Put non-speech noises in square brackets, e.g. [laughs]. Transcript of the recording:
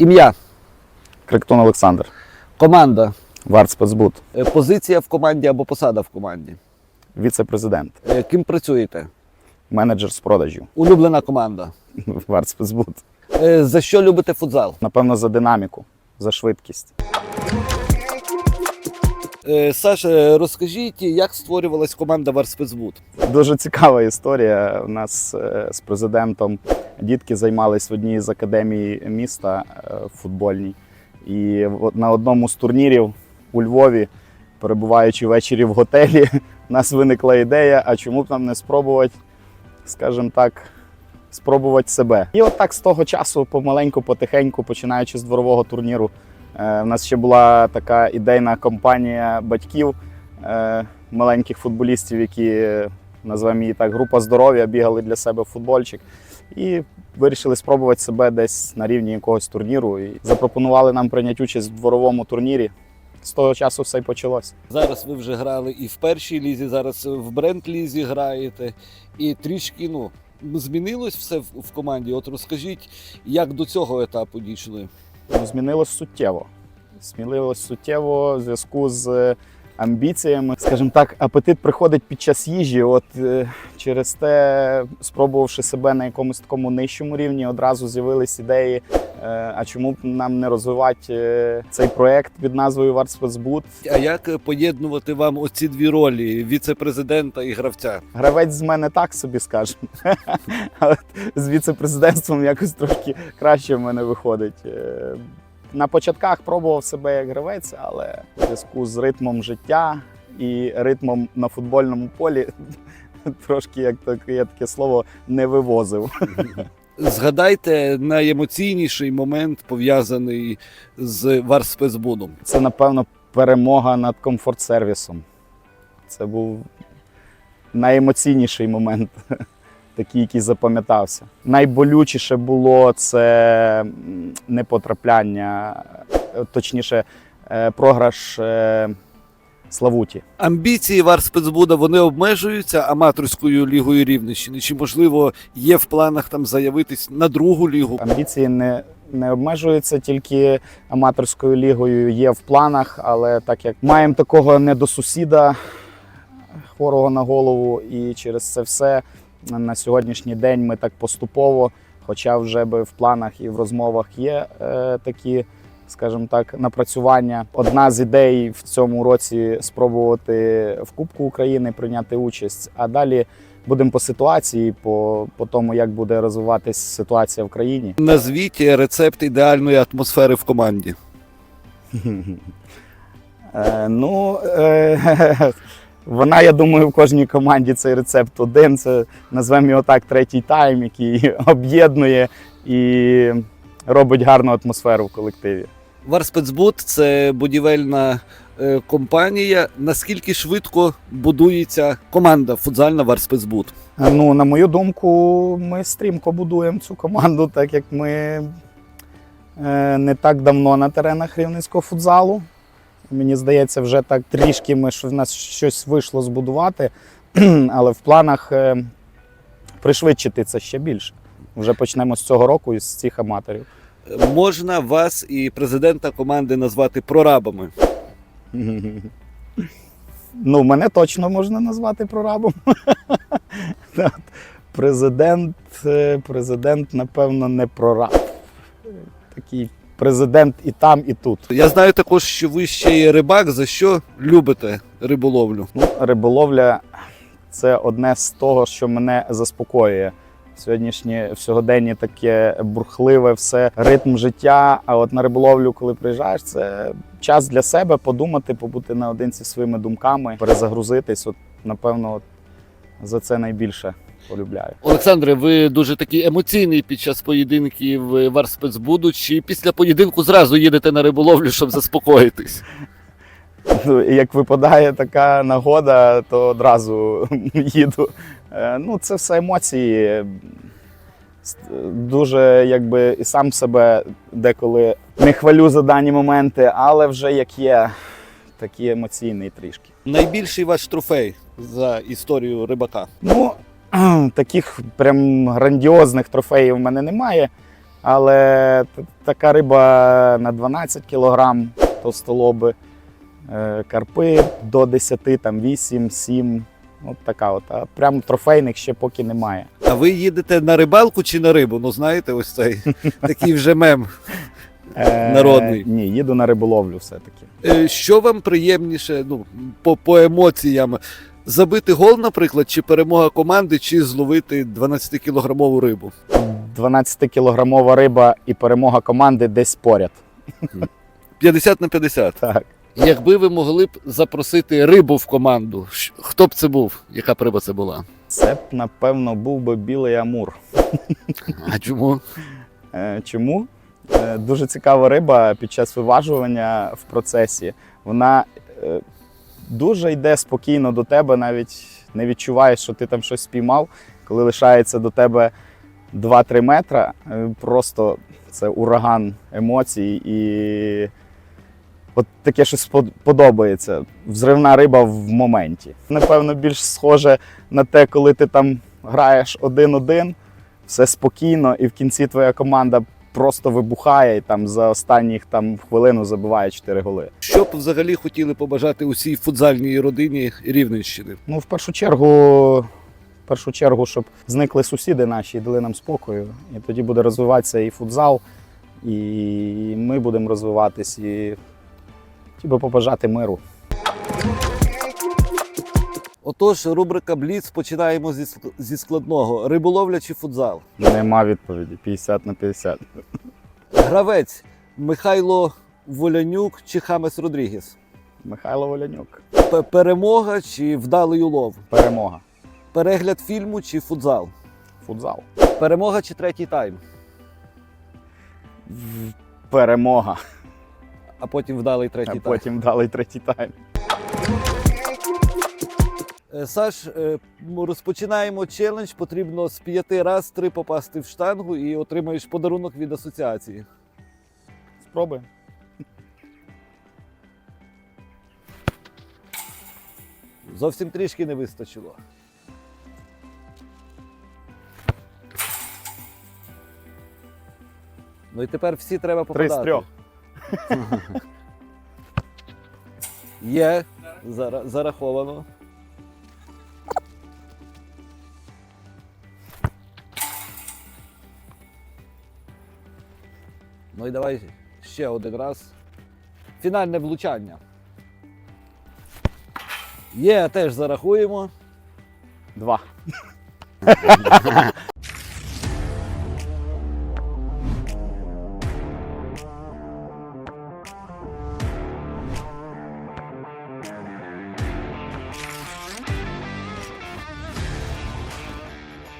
Ім'я, Криктон Олександр, команда, Вартспецбуд, е, позиція в команді або посада в команді. віце-президент, Е, Ким працюєте? менеджер з продажів. Улюблена команда. [laughs] Вартспецбуд. Е, За що любите футзал? Напевно, за динаміку, за швидкість. Саша, розкажіть, як створювалась команда Варспецбуд? Дуже цікава історія. У нас з президентом дітки займались в одній з академій міста е, футбольній. І на одному з турнірів у Львові, перебуваючи ввечері в готелі, [laughs] у нас виникла ідея, а чому б нам не спробувати, скажімо так, спробувати себе. І от так з того часу, помаленьку, потихеньку, починаючи з дворового турніру, е, в нас ще була така ідейна компанія батьків е, маленьких футболістів, які е, назвемо її так, група здоров'я, бігали для себе в футбольчик. І вирішили спробувати себе десь на рівні якогось турніру. І запропонували нам прийняти участь в дворовому турнірі. З того часу все й почалось. Зараз ви вже грали і в першій лізі, зараз в бренд-лізі граєте. І трішки ну, змінилось все в, команді. От розкажіть, як до цього етапу дійшли? Ну, змінилось суттєво. Змінилось суттєво в зв'язку з амбіціями. Скажімо так, апетит приходить під час їжі. От е, через те, спробувавши себе на якомусь такому нижчому рівні, одразу з'явились ідеї. е, А чому б нам не розвивати е, цей проект під назвою Вартспецбуд? А як поєднувати вам оці дві ролі віце-президента і гравця? Гравець з мене так собі скажемо. [laughs] З віце-президентством якось трошки краще в мене виходить. На початках пробував себе як гравець, але в зв'язку з ритмом життя і ритмом на футбольному полі [laughs] трошки, як так, є таке слово, не вивозив. [laughs] Згадайте найемоційніший момент пов'язаний з Варспецбудом. Це, напевно, перемога над комфорт-сервісом. Це був найемоційніший момент, [laughs] такий, який запам'ятався. Найболючіше було це непотрапляння, е, точніше, е, програш е, Славуті. Амбіції Варспецбуда вони обмежуються аматорською лігою Рівненщини. Чи можливо є в планах там заявитись на другу лігу? Амбіції не, не обмежуються тільки аматорською лігою, є в планах, але так як маємо такого недосусіда хворого на голову, і через це все на сьогоднішній день ми так поступово, хоча вже би в планах і в розмовах є е, такі. Скажімо так, напрацювання. Одна з ідей в цьому році спробувати в Кубку України прийняти участь, а далі будемо по ситуації, по, по тому, як буде розвиватись ситуація в країні. Назвіть рецепт ідеальної атмосфери в команді. [laughs] Е, ну, е, [laughs] вона, я думаю, в кожній команді цей рецепт один. Це назвемо його так третій тайм, який [laughs] об'єднує і робить гарну атмосферу в колективі. Варспецбуд це будівельна е, компанія. Наскільки швидко будується команда футзальна Варспецбуд? Ну, на мою думку, ми стрімко будуємо цю команду, так як ми е, не так давно на теренах рівненського футзалу. Мені здається, вже так трішки ми в нас щось вийшло збудувати, [clears throat] але в планах е, пришвидшити це ще більше. Вже почнемо з цього року із цих аматорів. Е, Можна вас і президента команди назвати прорабами. Ну, мене точно можна назвати прорабом. [laughs] Президент, е, президент, напевно, не прораб. Такий президент і там, і тут. Я знаю також, що ви ще є рибак. За що любите риболовлю? Ну, риболовля це одне з того, що мене заспокоює. Сьогоднішнє в сьогоденні таке бурхливе все, ритм життя. А от на риболовлю, коли приїжджаєш, це час для себе подумати, побути наодинці своїми думками, перезагрузитись. От, напевно, от, за це найбільше полюбляю. Олександре, ви дуже такий емоційний під час поєдинків Варспецбуду. Чи після поєдинку зразу їдете на риболовлю, щоб заспокоїтись? Ну, як випадає така нагода, то одразу [laughs] їду. Е, Ну, це все емоції. Дуже якби і сам себе деколи не хвалю за дані моменти, але вже як є, такий емоційний трішки. Найбільший ваш трофей за історію рибака. Ну, [clears throat] таких прям грандіозних трофеїв в мене немає. Але така риба на 12 кг товстолоби, е, карпи до 10, там 8, 7. От така от. А прям трофейних ще поки немає. А ви їдете на рибалку чи на рибу? Ну знаєте, ось цей [laughs] такий вже мем. Е, Народний. Ні, їду на риболовлю все-таки. Е, Що вам приємніше, ну, по, по емоціям? Забити гол, наприклад, чи перемога команди, чи зловити 12-кілограмову рибу? 12-кілограмова риба і перемога команди десь поряд. 50 на 50. Так. Якби ви могли б запросити рибу в команду, щ- хто б це був? Яка б риба це була? Це б, напевно, був би білий амур. А чому? Е, Чому? Е, Дуже цікава риба під час виважування в процесі. Вона е, дуже йде спокійно до тебе, навіть не відчуваєш, що ти там щось спіймав. Коли лишається до тебе 2-3 метра, е, просто це ураган емоцій і от таке щось подобається. Взривна риба в моменті. Напевно, більш схоже на те, коли ти там граєш один-один все спокійно, і в кінці твоя команда просто вибухає і там за останніх там хвилину забиває 4 голи. Що б взагалі хотіли побажати усій футзальній родині Рівненщини? Ну, в першу чергу, в першу чергу, щоб зникли сусіди наші і дали нам спокою. І тоді буде розвиватися і футзал, і ми будемо розвиватись. І хотів би побажати миру. Отож, рубрика Бліц починаємо зі, зі складного: риболовля чи футзал? Нема відповіді 50 на 50. Гравець Михайло Волянюк чи Хамес Родрігес? Михайло Волянюк. П- Перемога чи вдалий улов? Перемога. Перегляд фільму чи футзал? Футзал. Перемога чи третій тайм? Перемога. А потім вдалий третій А тайм. потім дали третій тайм. Е, Саш, е, розпочинаємо челендж. Потрібно з п'яти раз три попасти в штангу і отримаєш подарунок від асоціації. Спробуємо. Зовсім трішки не вистачило. Ну і тепер всі треба Три попадати. з трьох. Є. Зара- зараховано. Ну і давай ще один раз. Фінальне влучання. Є, теж зарахуємо. Два. [laughs]